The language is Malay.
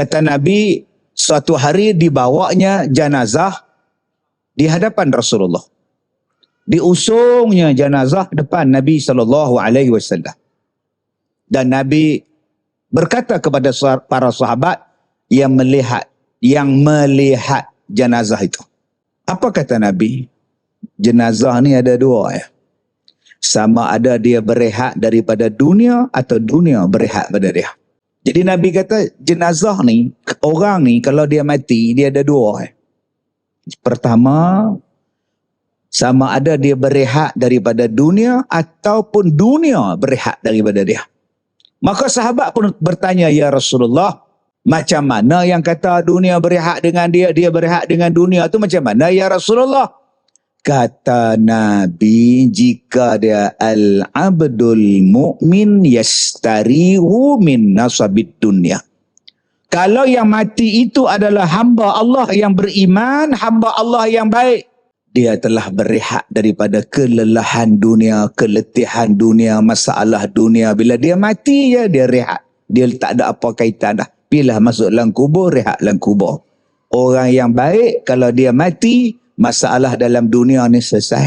Kata Nabi, suatu hari dibawanya jenazah di hadapan Rasulullah. Diusungnya jenazah depan Nabi sallallahu alaihi wasallam. Dan Nabi berkata kepada para sahabat yang melihat yang melihat jenazah itu. Apa kata Nabi? Jenazah ni ada dua ya. Sama ada dia berehat daripada dunia atau dunia berehat pada dia. Jadi Nabi kata jenazah ni, orang ni kalau dia mati, dia ada dua. Eh. Pertama, sama ada dia berehat daripada dunia ataupun dunia berehat daripada dia. Maka sahabat pun bertanya, Ya Rasulullah, macam mana yang kata dunia berehat dengan dia, dia berehat dengan dunia tu macam mana Ya Rasulullah? Kata Nabi, jika dia al-abdul mu'min yastarihu min nasabid dunia. Kalau yang mati itu adalah hamba Allah yang beriman, hamba Allah yang baik, dia telah berehat daripada kelelahan dunia, keletihan dunia, masalah dunia. Bila dia mati je, dia rehat. Dia tak ada apa kaitan dah. Bila masuk dalam kubur, rehat dalam kubur. Orang yang baik, kalau dia mati, masalah dalam dunia ni selesai.